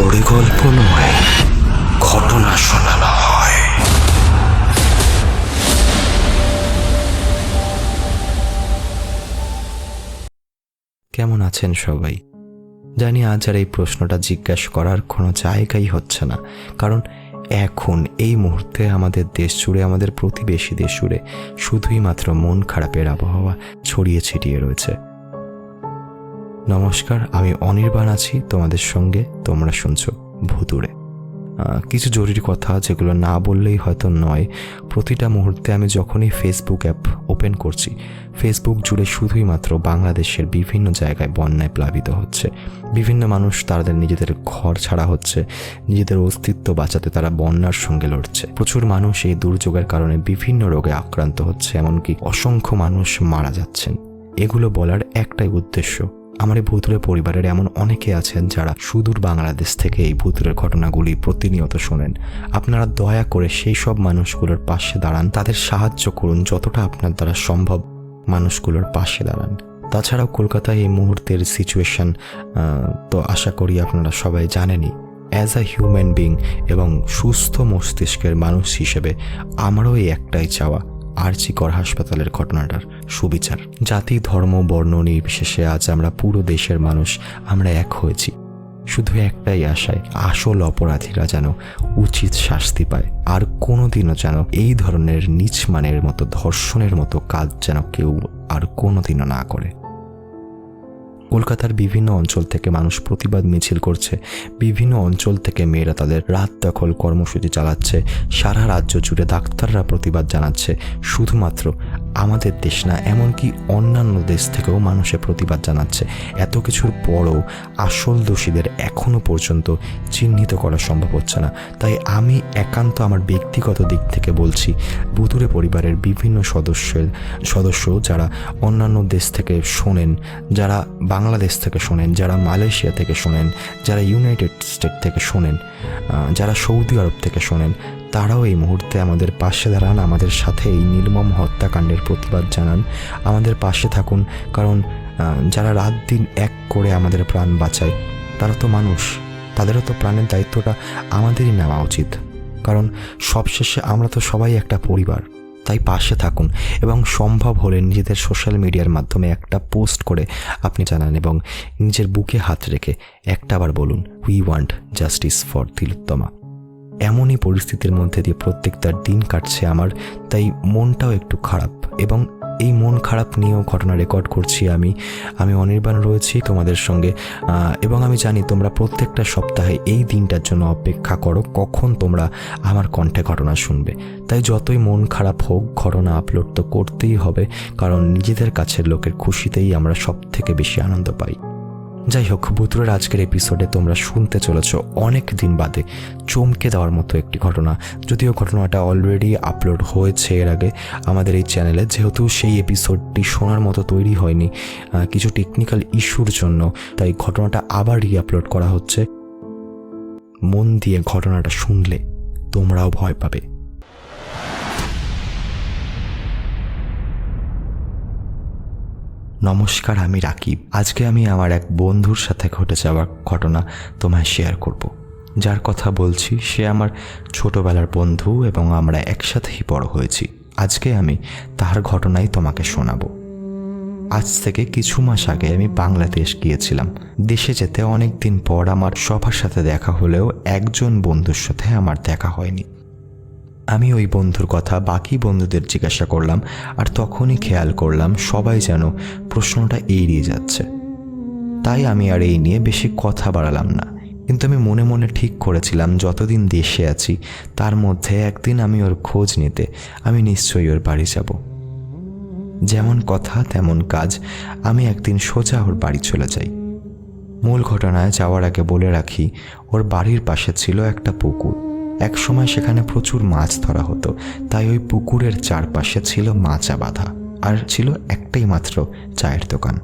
আসরে গল্প নয়, ঘটনা শোনানো হয়। কেমন আছেন সবাই? জানি আজ আর এই প্রশ্নটা জিজ্ঞাসা করার কোনো জায়গাই হচ্ছে না, কারণ এখন এই মুহূর্তে আমাদের দেশ জুড়ে, আমাদের প্রতিবেশী দেশ জুড়ে শুধুই মাত্র মন খারাপের আবহাওয়া ছড়িয়ে ছিটিয়ে রয়েছে। নমস্কার, আমি অনির্বাণ আছি তোমাদের সঙ্গে, তোমরা শুনছো ভুতুড়ে। কিছু জরুরি কথা যেগুলো না বললেই হয়তো নয়। প্রতিটা মুহূর্তে আমি যখনই ফেসবুক অ্যাপ ওপেন করছি ফেসবুক জুড়ে শুধুই মাত্র বাংলাদেশের বিভিন্ন জায়গায় বন্যায় প্লাবিত হচ্ছে। বিভিন্ন মানুষ তাদের নিজেদের ঘর ছাড়া হচ্ছে, নিজেদের অস্তিত্ব বাঁচাতে তারা বন্যার সঙ্গে লড়ছে। প্রচুর মানুষ এই দুর্যোগের কারণে বিভিন্ন রোগে আক্রান্ত হচ্ছে, এমনকি অসংখ্য মানুষ মারা যাচ্ছেন। এগুলো বলার একটাই উদ্দেশ্য আমার এই ভূতুরে পরিবারের এমন অনেকে আছেন যারা সুদূর বাংলাদেশ থেকে এই ভূতুরের ঘটনাগুলি প্রতিনিয়ত শোনেন। আপনারা দয়া করে সেই সব মানুষগুলোর পাশে দাঁড়ান। তাদের সাহায্য করুন যতটা আপনার দ্বারা সম্ভব মানুষগুলোর পাশে দাঁড়ান। তাছাড়াও কলকাতায় এই মুহূর্তের সিচুয়েশন তো আশা করি আপনারা সবাই জানেনই। অ্যাজ আ হিউম্যান বিং এবং সুস্থ মস্তিষ্কের মানুষ হিসেবে আমারও এই একটাই চাওয়া। আরজিকর হাসপাতালের ঘটনাটার সুবিচার। জাতি, ধর্ম, বর্ণ নির্বিশেষে আজ আমরা পুরো দেশের মানুষ, আমরা এক হয়েছি। শুধু একটাই আশায় আসল অপরাধীরা যেন উচিত শাস্তি পায়, আর কোনোদিনও যেন এই ধরনের নিচ মানের মতো ধর্ষণের মতো কাজ যেন কেউ আর কোনোদিনও না করে। কলকাতার বিভিন্ন অঞ্চল থেকে মানুষ প্রতিবাদ মিছিল করছে। বিভিন্ন অঞ্চল থেকে মেয়েরা তাদের রাত দখল কর্মসূচি চালাচ্ছে। সারা রাজ্য জুড়ে ডাক্তাররা প্রতিবাদ জানাচ্ছে। শুধুমাত্র আমাদের দেশ না, এমনকি অন্যান্য দেশ থেকেও মানুষে প্রতিবাদ জানাচ্ছে। এত কিছুর পরও আসল দোষীদের এখনও পর্যন্ত চিহ্নিত করা সম্ভব হচ্ছে না। তাই আমি একান্ত আমার ব্যক্তিগত দিক থেকে বলছি বুতুরে পরিবারের বিভিন্ন সদস্যের, সদস্য যারা অন্যান্য দেশ থেকে শোনেন, যারা বাংলাদেশ থেকে শোনেন, যারা মালয়েশিয়া থেকে শোনেন, যারা ইউনাইটেড স্টেট থেকে শোনেন যারা সৌদি আরব থেকে শোনেন তারাও এই মুহূর্তে আমাদের পাশে দাঁড়ান, আমাদের সাথে এই নির্মম হত্যাকাণ্ডের প্রতিবাদ জানান। আমাদের পাশে থাকুন, কারণ যারা রাত দিন এক করে আমাদের প্রাণ বাঁচায়, তারা তো মানুষ। তাদেরও তো প্রাণের দায়িত্বটা আমাদেরই নেওয়া উচিত। কারণ, সবশেষে আমরা তো সবাই একটা পরিবার, তাই পাশে থাকুন এবং সম্ভব হলে নিজেদের সোশ্যাল মিডিয়ার মাধ্যমে একটা পোস্ট করে আপনি জানান এবং নিজের বুকে হাত রেখে একটাবার বলুন we want justice for Tilottama. এমনই পরিস্থিতির মধ্যে দিয়ে প্রত্যেকটা দিন কাটছে আমার, তাই মনটাও একটু খারাপ। এবং এই মন খারাপ নিয়েও ঘটনা রেকর্ড করছি আমি। আমি অনির্বাণ রয়েছি তোমাদের সঙ্গে। এবং আমি জানি তোমরা প্রত্যেকটা সপ্তাহে এই দিনটার জন্য অপেক্ষা করো, কখন তোমরা আমার কণ্ঠে ঘটনা শুনবে। তাই যতই মন খারাপ হোক, ঘটনা আপলোড তো করতেই হবে, কারণ নিজেদের কাছের লোকের খুশিতেই আমরা সব থেকে বেশি আনন্দ পাই। যাই হোক বুতুরের আজকের এপিসোডে তোমরা শুনতে চলেছ অনেক দিন বাদে চমকে দেওয়ার মতো একটি ঘটনা। যদিও ঘটনাটা অলরেডি আপলোড হয়েছে এর আগে আমাদের এই চ্যানেলে যেহেতু সেই এপিসোডটি শোনার মতো তৈরি হয়নি কিছু টেকনিক্যাল ইস্যুর জন্য, তাই ঘটনাটা আবার রি আপলোড করা হচ্ছে। মন দিয়ে ঘটনাটা শুনলে তোমরাও ভয় পাবে। নমস্কার, আমি রাকিব। আজকে আমি আমার এক বন্ধুর সাথে ঘটে যাওয়া ঘটনা তোমায় শেয়ার করব। যার কথা বলছি, সে আমার ছোটবেলার বন্ধু এবং আমরা একসাথেই বড় হয়েছি। আজকে আমি তার ঘটনাই তোমাকে শোনাবো। আজ থেকে কিছু মাস আগে আমি বাংলাদেশ গিয়েছিলাম। দেশে যেতে অনেক দিন পর আমার সবার সাথে দেখা হলেও একজন বন্ধুর সাথে আমার দেখা হয়নি। আমি ওই বন্ধুর কথা বাকি বন্ধুদের জিজ্ঞাসা করলাম, আর তখনই খেয়াল করলাম সবাই যেন প্রশ্নটা এড়িয়ে যাচ্ছে। তাই আমি আর এই নিয়ে বেশি কথা বাড়ালাম না। কিন্তু আমি মনে মনে ঠিক করেছিলাম, যতদিন দেশে আছি, তার মধ্যে একদিন আমি ওর খোঁজ নিতে আমি নিশ্চয়ই ওর বাড়ি যাব। যেমন কথা, তেমন কাজ, আমি একদিন সোজা ওর বাড়ি চলে যাই। মূল ঘটনায় যাওয়ার আগে বলে রাখি, ওর বাড়ির পাশে ছিল একটা পুকুর। এক সময় সেখানে প্রচুর মাছ ধরা হতো, তাই ওই পুকুরের চারপাশে ছিল মাচা বাঁধা, আর ছিল একটাই মাত্র চায়ের দোকান।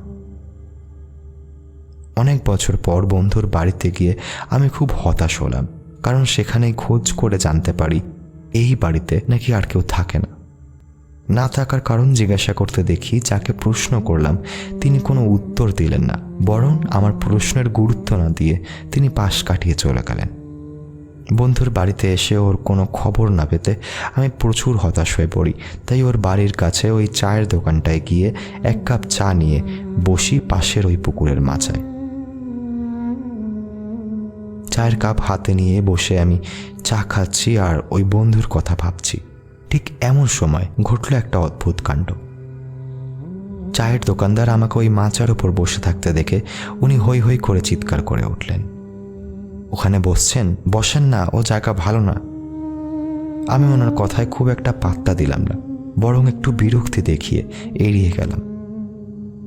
অনেক বছর পর বন্ধুর বাড়িতে গিয়ে আমি খুব হতাশ হলাম, কারণ সেখানেই খোঁজ করে জানতে পারি এই বাড়িতে নাকি আর কেউ থাকে না। না থাকার কারণ জিজ্ঞাসা করতে দেখি যাকে প্রশ্ন করলাম, তিনি কোনো উত্তর দিলেন না, বরং আমার প্রশ্নের গুরুত্ব না দিয়ে তিনি পাশ কাটিয়ে চলে গেলেন। বন্ধুর বাড়িতে এসে ওর কোনো খবর না পেতে আমি প্রচুর হতাশ হয়ে পড়ি। তাই ওর বাড়ির কাছে ওই চায়ের দোকানটায় গিয়ে এক কাপ চা নিয়ে বসি পাশের ওই পুকুরের মাচায় চায়ের কাপ হাতে নিয়ে বসে আমি চা খাচ্ছি আর ওই বন্ধুর কথা ভাবছি। ঠিক এমন সময় ঘটল একটা অদ্ভুত কাণ্ড। চায়ের দোকানদার আমাকে ওই মাচার উপর বসে থাকতে দেখে উনি হই হই করে চিৎকার করে উঠলেন। ওখানে বসছেন, বসেন না, ও জায়গা ভালো না। আমি ওনার কথায় খুব একটা পাত্তা দিলাম না, বরং একটু বিরক্তি দেখিয়ে এড়িয়ে গেলাম।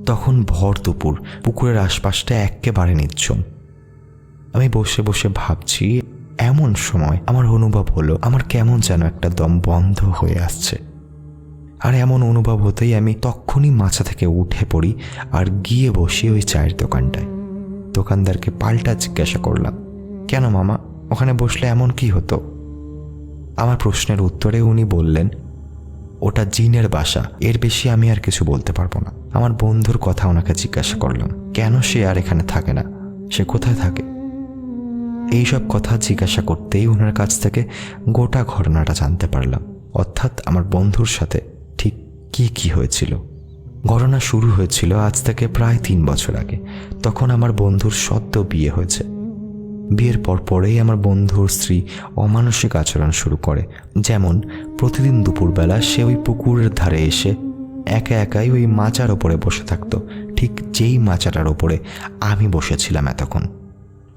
তখন ভর দুপুর, পুকুরের আশপাশটা একেবারে নিচ্ছম আমি বসে বসে ভাবছি, এমন সময় আমার অনুভব হলো, আমার কেমন যেন একটা দম বন্ধ হয়ে আসছে। আর এমন অনুভব হতেই আমি তখনই মাছা থেকে উঠে পড়ি আর গিয়ে বসি ওই চায়ের দোকানটায়। দোকানদারকে পাল্টা জিজ্ঞাসা করলাম কেন মামা? ওখানে বসলে এমন কি হতো? আমার প্রশ্নের উত্তরে উনি বললেন, ওটা জিনের বাসা, এর বেশি আমি আর কিছু বলতে পারব না। আমার বন্ধুর কথা ওনাকে জিজ্ঞাসা করলাম, কেন সে আর এখানে থাকে না? সে কোথায় থাকে? এইসব কথা জিজ্ঞাসা করতেই ওনার কাছ থেকে গোটা ঘটনাটা জানতে পারলাম। অর্থাৎ আমার বন্ধুর সাথে ঠিক কি কি হয়েছিল? ঘটনা শুরু হয়েছিল আজ থেকে প্রায় তিন বছর আগে। তখন আমার বন্ধুর সদ্য বিয়ে হয়েছে। বিয়ের পর পরেই আমার বন্ধুর স্ত্রী অমানসিক আচরণ শুরু করে। যেমন, প্রতিদিন দুপুরবেলা সে ওই পুকুরের ধারে এসে একা একাই ওই মাচার ওপরে বসে থাকতো। ঠিক যেই মাচাটার ওপরে আমি বসেছিলাম এতক্ষণ।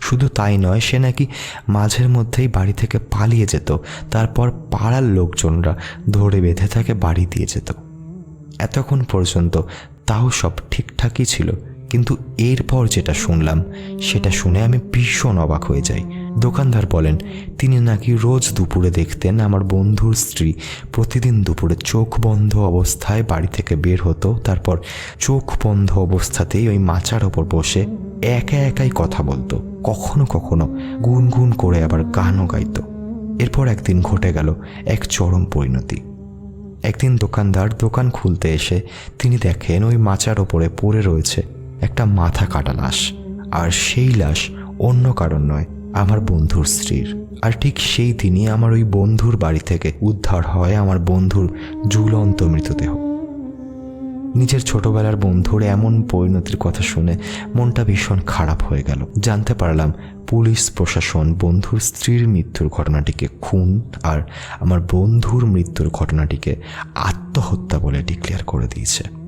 শুধু তাই নয়, সে নাকি মাঝের মধ্যেই বাড়ি থেকে পালিয়ে যেত। তারপর পাড়ার লোকজনরা ধরে বেঁধে তাকে বাড়ি দিয়ে যেত। এতক্ষণ পর্যন্ত তাও সব ঠিকঠাকই ছিল। কিন্তু এরপর যেটা শুনলাম, সেটা শুনে আমি ভীষণ অবাক হয়ে যাই। দোকানদার বলেন, তিনি নাকি রোজ দুপুরে দেখতেন আমার বন্ধুর স্ত্রী। প্রতিদিন দুপুরে চোখ বন্ধ অবস্থায় বাড়ি থেকে বের হতো, তারপর চোখ বন্ধ অবস্থাতেই ওই মাচার ওপর বসে একা একাই কথা বলতো। কখনো কখনো গুনগুন করে আবার গানও গাইত। এরপর একদিন ঘটে গেল এক চরম পরিণতি। একদিন দোকানদার দোকান খুলতে এসে তিনি দেখেন ওই মাচার ওপরে পড়ে রয়েছে একটা মাথা কাটা লাশ, আর সেই লাশ অন্য কারণ নয়, আমার বন্ধুর স্ত্রীর। আর ঠিক সেই দিনই আমার ওই বন্ধুর বাড়ি থেকে উদ্ধার হয় আমার বন্ধুর ঝুলন্ত মৃতদেহ। নিজের ছোটবেলার বন্ধুর এমন পরিণতির কথা শুনে মনটা ভীষণ খারাপ হয়ে গেল। জানতে পারলাম পুলিশ, প্রশাসন, বন্ধুর স্ত্রীর মৃত্যুর ঘটনাটিকে খুন আর আমার বন্ধুর মৃত্যুর ঘটনাটিকে আত্মহত্যা বলে ডিক্লেয়ার করে দিয়েছে।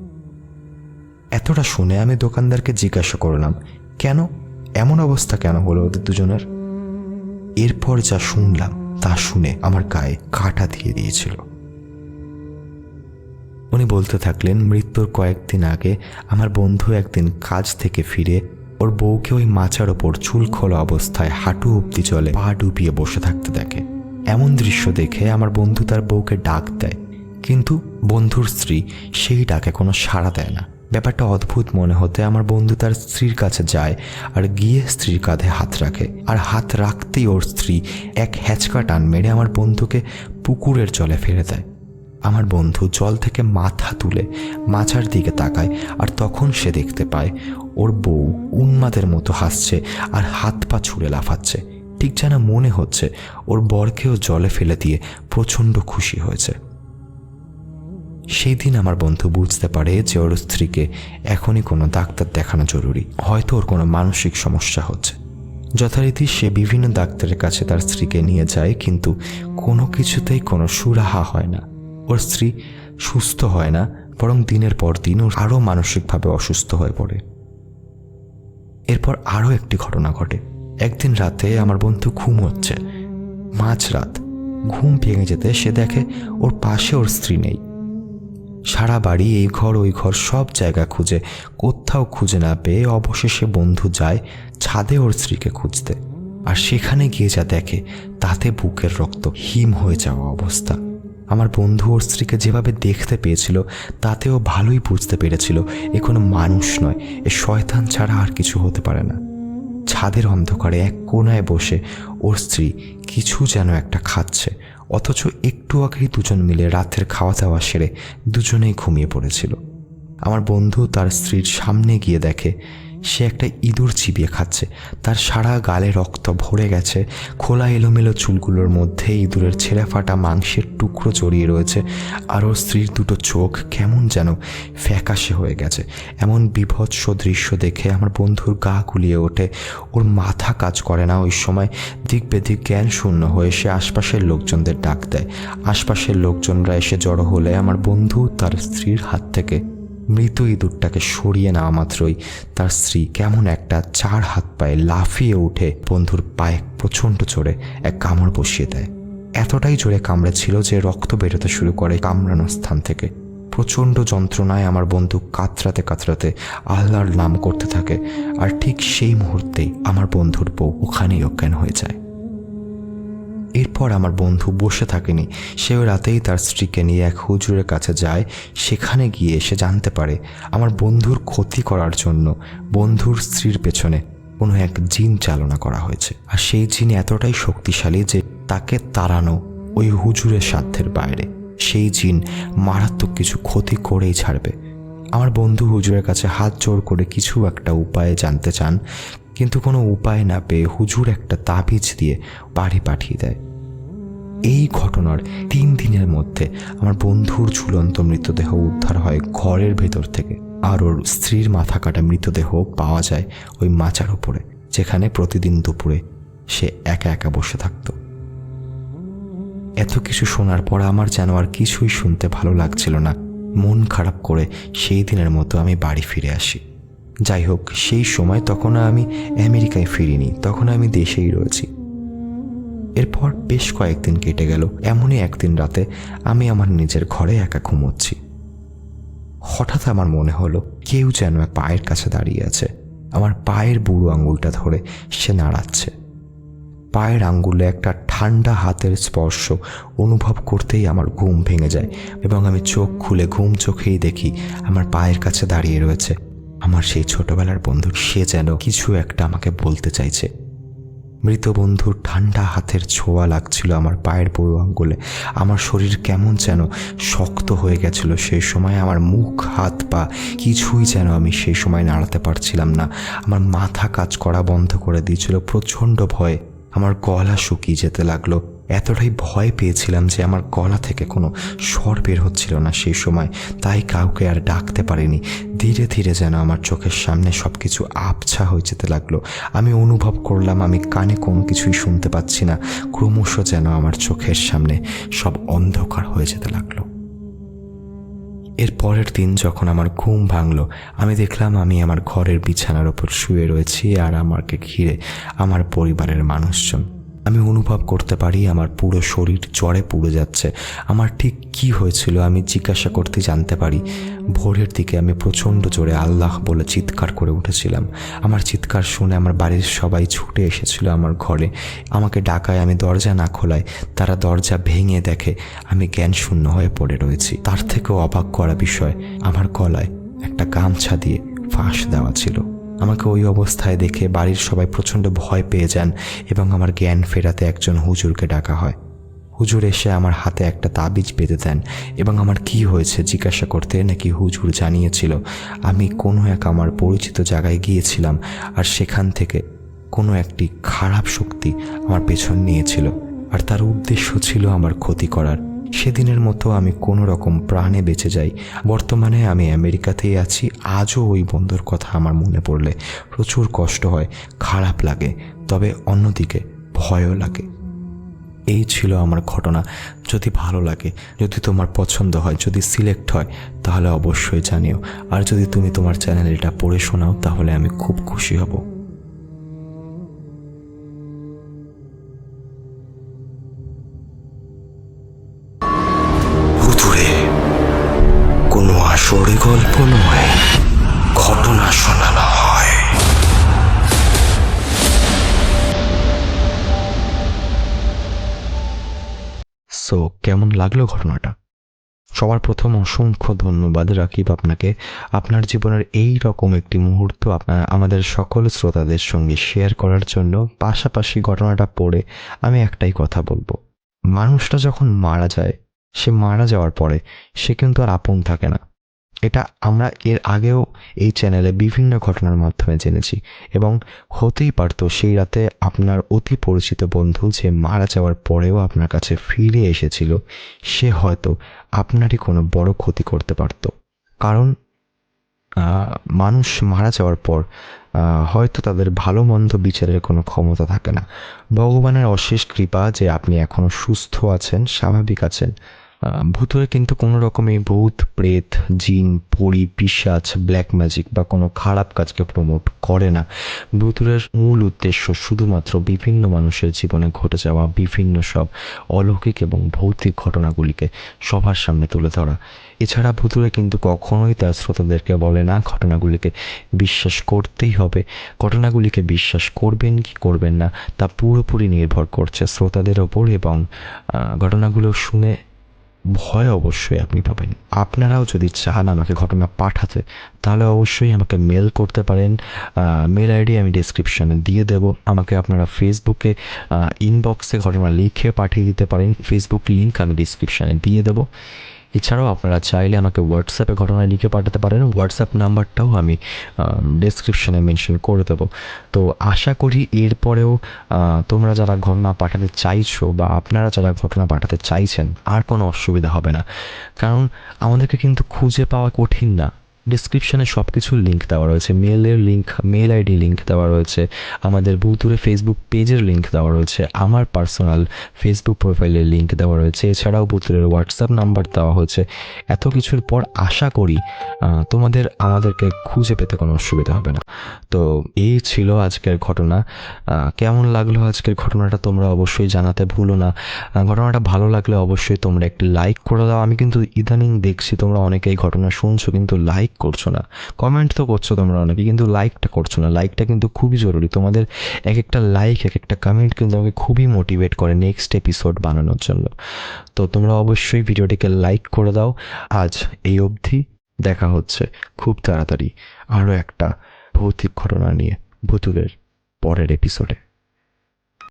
এতটা শুনে আমি দোকানদারকে জিজ্ঞাসা করলাম, কেন? এমন অবস্থা কেন হলো ওদের দুজনের? এরপর যা শুনলাম তা শুনে আমার গায়ে কাটা দিয়ে দিয়েছিল। উনি বলতে থাকলেন, মৃত্যুর কয়েকদিন আগে আমার বন্ধু একদিন কাজ থেকে ফিরে ওর বউকে ওই মাচার ওপর চুল খোলা অবস্থায় হাঁটু অব্দি জলে পা ডুবিয়ে বসে থাকতে দেখে। এমন দৃশ্য দেখে আমার বন্ধু তার বউকে ডাক দেয়, কিন্তু বন্ধুর স্ত্রী সেই ডাকে কোনো সাড়া দেয় না। ব্যাপারটা অদ্ভুত মনে হতে আমার বন্ধু তার স্ত্রীর কাছে যায় আর গিয়ে স্ত্রীর কাঁধে হাত রাখে। আর হাত রাখতেই ওর স্ত্রী এক হ্যাচকা টান মেরে আমার বন্ধুকে পুকুরের জলে ফেলে দেয়। আমার বন্ধু জল থেকে মাথা তুলে মাছার দিকে তাকায় আর তখন সে দেখতে পায় ওর বউ উন্মাদের মতো হাসছে আর হাত পা ছুঁড়ে লাফাচ্ছে। ঠিক যেন মনে হচ্ছে ওর বরকেও জলে ফেলে দিয়ে প্রচণ্ড খুশি হয়েছে। সেই দিন আমার বন্ধু বুঝতে পারে যে ওর স্ত্রীকে এখনই কোনো ডাক্তার দেখানো জরুরি। হয়তো ওর কোনো মানসিক সমস্যা হচ্ছে। যথারীতি সে বিভিন্ন ডাক্তারের কাছে তার স্ত্রীকে নিয়ে যায়, কিন্তু কোনো কিছুতেই কোনো সুরাহা হয় না। ওর স্ত্রী সুস্থ হয় না, বরং দিনের পর দিন ওর আরও মানসিকভাবে অসুস্থ হয়ে পড়ে। এরপর আরও একটি ঘটনা ঘটে। একদিন রাতে আমার বন্ধু ঘুম হচ্ছে। মাঝরাত ঘুম ভেঙে যেতে সে দেখে ওর পাশে ওর স্ত্রী নেই। সারা বাড়ি এই ঘর, ওই ঘর সব জায়গা খুঁজে, কোথাও খুঁজে না পেয়ে অবশেষে বন্ধু যায় ছাদে ওর স্ত্রীকে খুঁজতে। আর সেখানে গিয়ে যা দেখে, তাতে বুকের রক্ত হিম হয়ে যাওয়া অবস্থা। আমার বন্ধু ওর স্ত্রীকে যেভাবে দেখতে পেয়েছিল, তাতেও ভালোই বুঝতে পেরেছিল, এ কোনো মানুষ নয়, এ শয়তান ছাড়া আর কিছু হতে পারে না। ছাদের অন্ধকারে এক কোনায় বসে ওর স্ত্রী কিছু যেন একটা খাচ্ছে। অথচ একটু আগেই দুজন মিলে রাতের খাওয়া দাওয়া সেরে দুজনেই ঘুমিয়ে পড়েছিল। আমার বন্ধু তার স্ত্রীর সামনে গিয়ে দেখে সে একটা ইঁদুর চিবিয়ে খাচ্ছে। তার সারা গালে রক্ত ভরে গেছে। খোলা এলোমেলো চুলগুলোর মধ্যে ইঁদুরের ছেঁড়া ফাটা মাংসের টুকরো জড়িয়ে রয়েছে। আর ওর স্ত্রীর দুটো চোখ কেমন যেন ফ্যাকাশে হয়ে গেছে। এমন বিভৎস দৃশ্য দেখে আমার বন্ধুর গা গুলিয়ে ওঠে। ওর মাথা কাজ করে না ওই সময়। দিক বেদিক জ্ঞান শূন্য হয়ে সে আশপাশের লোকজনদের ডাক দেয়। আশপাশের লোকজনরা এসে জড়ো হলে আমার বন্ধু তার স্ত্রীর হাত থেকে মৃত ইঁদুরটাকে সরিয়ে নেওয়া মাত্রই তার স্ত্রী কেমন একটা চার হাত পায়ে লাফিয়ে উঠে বন্ধুর পায়ে প্রচণ্ড জোরে এক কামড় বসিয়ে দেয়। এতটাই জোরে কামড়েছিল যে রক্ত বেরোতে শুরু করে কামড়ানোর স্থান থেকে। প্রচণ্ড যন্ত্রণায় আমার বন্ধু কাতরাতে কাতরাতে আল্লাহর নাম করতে থাকে। আর ঠিক সেই মুহূর্তেই আমার বন্ধুর বউ ওখানেই অজ্ঞান হয়ে যায়। এরপর আমার বন্ধু বসে থাকেনি। সেও রাতেই তার স্ত্রীকে নিয়ে এক হুজুরের কাছে যায়। সেখানে গিয়ে সে জানতে পারে, আমার বন্ধুর ক্ষতি করার জন্য বন্ধুর স্ত্রীর পেছনে কোনো এক জিন চালনা করা হয়েছে। আর সেই জিন এতটাই শক্তিশালী যে তাকে তাড়ানো ওই হুজুরের সাধ্যের বাইরে। সেই জিন মারাত্মক কিছু ক্ষতি করেই ছাড়বে। আমার বন্ধু হুজুরের কাছে হাত জোর করে কিছু একটা উপায়ে জানতে চান, কিন্তু কোনো উপায় না পেয়ে হুজুর একটা তাবিজ দিয়ে বাড়ি পাঠিয়ে দেয়। এই ঘটনার তিন দিনের মধ্যে আমার বন্ধুর ঝুলন্ত মৃতদেহ উদ্ধার হয় ঘরের ভেতর থেকে। আর ওর স্ত্রীর মাথা কাটা মৃতদেহ পাওয়া যায় ওই মাচার উপরে যেখানে প্রতিদিন দুপুরে সে একা একা বসে থাকতো। এত কিছু শোনার পর আমার যেন আর কিছুই শুনতে ভালো লাগছিল না। মন খারাপ করে সেই দিনের মতো আমি বাড়ি ফিরে আসি। যাই হোক, সেই সময় তখন আমি আমেরিকায় ফিরিনি, তখন আমি দেশেই রয়েছি। এরপর বেশ কয়েকদিন কেটে গেল। এমনই একদিন রাতে আমি আমার নিজের ঘরে একা ঘুমোচ্ছি। হঠাৎ আমার মনে হলো কেউ যেন পায়ের কাছে দাঁড়িয়ে আছে। আমার পায়ের বুড়ো আঙুলটা ধরে সে নাড়াচ্ছে। পায়ের আঙ্গুলে একটা ঠান্ডা হাতের স্পর্শ অনুভব করতেই আমার ঘুম ভেঙে যায় এবং আমি চোখ খুলে ঘুম চোখেই দেখি আমার পায়ের কাছে দাঁড়িয়ে রয়েছে। আমার সেই ছোটবেলার বন্ধু, সে যেন কিছু একটা আমাকে বলতে চাইছে। মৃত বন্ধুর ঠান্ডা হাতের ছোঁয়া লাগছিল আমার পায়ের বড়ো আঙ্গুলে। আমার শরীর কেমন যেন শক্ত হয়ে গেছিল। সেই সময় আমার মুখ, হাত, পা কিছুই যেন আমি সেই সময় নাড়াতে পারছিলাম না। আমার মাথা কাজ করা বন্ধ করে দিয়েছিল। প্রচণ্ড ভয়ে আমার গলা শুকিয়ে যেতে লাগল। এতটাই ভয় পেয়েছিলাম যে আমার গলা থেকে কোনো স্বর বের হচ্ছিল না সেই সময়। তাই কাউকে আর ডাকতে পারিনি। ধীরে ধীরে যেন আমার চোখের সামনে সব কিছু আবছা হয়ে যেতে লাগল। আমি অনুভব করলাম আমি কানে কোনো কিছুই শুনতে পাচ্ছি না। ক্রমশ যেন আমার চোখের সামনে সব অন্ধকার হয়ে যেতে লাগল। এর পরের দিন যখন আমার ঘুম ভাঙলো, আমি দেখলাম আমি আমার ঘরের বিছানার ওপর শুয়ে রয়েছি আর আমাকে ঘিরে আমার পরিবারের মানুষজন। আমি অনুভব করতে পারি আমার পুরো শরীর জ্বরে পুড়ে যাচ্ছে। আমার ঠিক কি হয়েছিল আমি জিজ্ঞাসা করতে জানতে পারি। ভোরের দিকে আমি প্রচণ্ড জোরে আল্লাহ বলে চিৎকার করে উঠেছিলাম। আমার চিৎকার শুনে আমার বাড়ির সবাই ছুটে এসেছিল আমার ঘরে। আমাকে ডাকায় আমি দরজা না খোলায় তারা দরজা ভেঙে দেখে আমি জ্ঞান শূন্য হয়ে পড়ে রয়েছি। তার থেকেও অবাক করা বিষয়, আমার গলায় একটা গামছা দিয়ে ফাঁস দেওয়া ছিল। আমাকে ওই অবস্থায় দেখে বাড়ির সবাই প্রচণ্ড ভয় পেয়ে যান এবং আমার জ্ঞান ফেরাতে একজন হুজুরকে ডাকা হয়। হুজুর এসে আমার হাতে একটা তাবিজ বেঁধে দেন এবং আমার কি হয়েছে জিজ্ঞাসা করতে নাকি হুজুর জানিয়েছিল। আমি কোনো এক আমার পরিচিত জায়গায় গিয়েছিলাম আর সেখান থেকে কোনো একটি খারাপ শক্তি আমার পেছন নিয়েছিল আর তার উদ্দেশ্য ছিল আমার ক্ষতি করার। সেদিনের মতো আমি কোনো রকম প্রাণে বেঁচে যাই। বর্তমানে আমি আমেরিকাতেই আছি। আজও ওই বন্ধুর কথা আমার মনে পড়লে প্রচুর কষ্ট হয়, খারাপ লাগে, তবে অন্যদিকে ভয়ও লাগে। এই ছিল আমার ঘটনা। যদি ভালো লাগে, যদি তোমার পছন্দ হয়, যদি সিলেক্ট হয়, তাহলে অবশ্যই জানিও। আর যদি তুমি তোমার চ্যানেল এটা পড়ে শোনাও, তাহলে আমি খুব খুশি হব। সো কেমন লাগল ঘটনাটা? সবার প্রথম অসংখ্য ধন্যবাদ রাকিব আপনাকে। আপনার জীবনের এই রকম একটি মুহূর্ত আপনার, আমাদের সকল শ্রোতাদের সঙ্গে শেয়ার করার জন্য, পাশাপাশি ঘটনাটা পড়ে আমি একটাই কথা বলব। মানুষটা যখন মারা যায়, সে মারা যাওয়ার পরে সে কিন্তু আর আপন থাকে না। এটা আমরা এর আগেও এই চ্যানেলে বিভিন্ন ঘটনার মাধ্যমে জেনেছি এবং হতেই পারতো সেই রাতে আপনার অতি পরিচিত বন্ধু যে মারা যাওয়ার পরেও আপনার কাছে ফিরে এসেছিল, সে হয়তো আপনারই কোনো বড় ক্ষতি করতে পারতো। কারণ মানুষ মারা যাওয়ার পর হয়তো তাদের ভালো মন্দ বিচারের কোনো ক্ষমতা থাকে না। ভগবানের অশেষ কৃপা যে আপনি এখনও সুস্থ আছেন, স্বাভাবিক আছেন ভূতুরে কিন্তু কোনো রকমই ভূত, প্রেত, জিন, পরি পিসাচ ব্ল্যাক ম্যাজিক বা কোনো খারাপ কাজকে প্রমোট করে না। ভূতুরের মূল উদ্দেশ্য শুধুমাত্র বিভিন্ন মানুষের জীবনে ঘটে যাওয়া বিভিন্ন সব অলৌকিক এবং ভৌতিক ঘটনাগুলিকে সবার সামনে তুলে ধরা। এছাড়া ভূতুরে কিন্তু কখনোই তার শ্রোতাদেরকে বলে না, ঘটনাগুলিকে বিশ্বাস করতেই হবে। ঘটনাগুলিকে বিশ্বাস করবেন কি করবেন না, তা পুরোপুরি নির্ভর করছে শ্রোতাদের ওপর এবং ঘটনাগুলো শুনে ভয় অবশ্যই আপনি পাবেন। আপনারাও যদি চান আমাকে ঘটনা পাঠাতে, তাহলে অবশ্যই আমাকে মেল করতে পারেন। মেল আইডি আমি ডিসক্রিপশানে দিয়ে দেব। আমাকে আপনারা ফেসবুকে ইনবক্সে ঘটনা লিখে পাঠিয়ে দিতে পারেন। ফেসবুক লিঙ্ক আমি ডিসক্রিপশানে দিয়ে দেবো। এছাড়াও আপনারা চাইলে আমাকে হোয়াটসঅ্যাপে ঘটনা লিখে পাঠাতে পারেন। হোয়াটসঅ্যাপ নাম্বারটাও আমি ডেসক্রিপশনে মেনশন করে দেবো। তো আশা করি এরপরেও তোমরা যারা ঘটনা পাঠাতে চাইছো বা আপনারা যারা ঘটনা পাঠাতে চাইছেন, আর কোনো অসুবিধা হবে না। কারণ আমাদেরকে কিন্তু খুঁজে পাওয়া কঠিন না। ডিসক্রিপশনে সব কিছুর লিঙ্ক দেওয়া রয়েছে। মেলের লিঙ্ক মেল আইডি লিঙ্ক দেওয়া রয়েছে। আমাদের বুতুরে ফেসবুক পেজের লিঙ্ক দেওয়া রয়েছে। আমার পার্সোনাল ফেসবুক প্রোফাইলের লিঙ্ক দেওয়া রয়েছে। এছাড়াও বুতুরের হোয়াটসঅ্যাপ নাম্বার দেওয়া হচ্ছে এত কিছুর পর আশা করি তোমাদের, আমাদেরকে খুঁজে পেতে কোনো অসুবিধা হবে না। তো এই ছিল আজকের ঘটনা। কেমন লাগল আজকের ঘটনাটা তোমরা অবশ্যই জানাতে ভুলো না। ঘটনাটা ভালো লাগলে অবশ্যই তোমরা একটি লাইক করে দাও। আমি কিন্তু ইদানিং দেখছি তোমরা অনেকেই ঘটনা শুনছো, কিন্তু লাইক করছ না। কমেন্ট তো করছ তোমরা অনেকে, কিন্তু লাইকটা করছ না। লাইকটা কিন্তু খুবই জরুরি। তোমাদের এক একটা লাইক এক একটা কমেন্ট কিন্তু আমাকে খুবই মোটিভেট করে নেক্সট এপিসোড বানানোর জন্য। তো তোমরা অবশ্যই ভিডিওটিকে লাইক করে দাও। আজ এই অবধি দেখা হচ্ছে খুব তাড়াতাড়ি আরও একটা ভৌতিক ঘটনা নিয়ে ভূতুরের পরের এপিসোডে